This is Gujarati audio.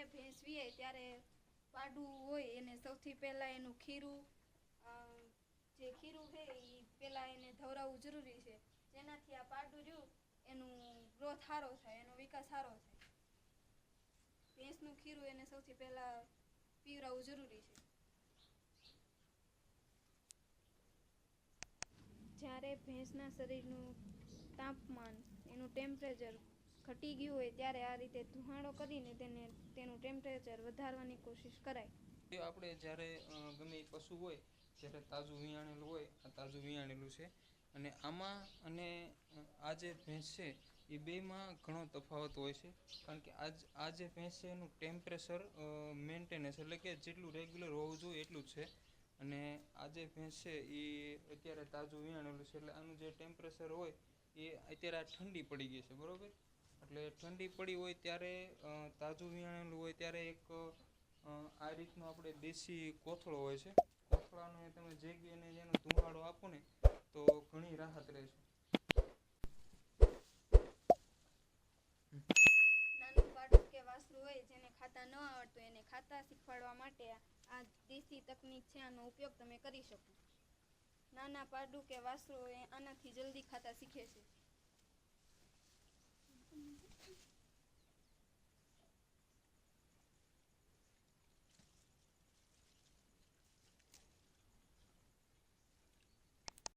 જ્યારે ભેંસ ત્યારે પાડું હોય એને સૌથી પહેલાં એનું ખીરું જે ખીરું છે એ પહેલાં એને ધવરાવવું જરૂરી છે. જેનાથી આ પાડું રહ્યું, એનું ગ્રોથ સારો થાય, એનો વિકાસ સારો થાય. ભેંસનું ખીરું એને સૌથી પહેલાં પીવરાવવું જરૂરી છે. જ્યારે ભેંસના શરીરનું તાપમાન, એનું ટેમ્પરેચર ઘટી ગયું હોય ત્યારે આ રીતે ધુમાડો કરીને તેને તેનું ટેમ્પરેચર વધારવાની કોશિશ કરાય. આપણે જ્યારે ગમે પશુ હોય, જ્યારે તાજું વિયાણેલું હોય, આ તાજું વિયાણેલું છે, અને આમાં અને આ જે ભેંસ છે, એ બેમાં ઘણો તફાવત હોય છે, કારણ કે આજ, આ જે ભેંસ છે એનું ટેમ્પરેચર મેન્ટેનન્સ એટલે કે જેટલું રેગ્યુલર હોવું જોઈએ એટલું જ છે. અને આ જે ભેંસ છે, એ અત્યારે તાજું વિયાણેલું છે, એટલે આનું જે ટેમ્પરેચર હોય, એ અત્યારે આ ઠંડી પડી ગઈ છે, બરોબર? એટલે ઠંડી પડી હોય ત્યારે તાજું વીણેલું હોય ત્યારે એક આ રીતનો આપણે દેશી કોથળો હોય છે. કોથળાનો તમે જેગી જેનો ધુમાડો આપો ને, તો ઘણી રાહત રહેશે. હોય જેને ખાતા ન આવડતું, એને ખાતા શીખવાડવા માટે આ દેશી તકનીક છે, આનો ઉપયોગ તમે કરી શકો. નાના પાડું કે વાસરું એ આનાથી જલ્દી ખાતા શીખે છે.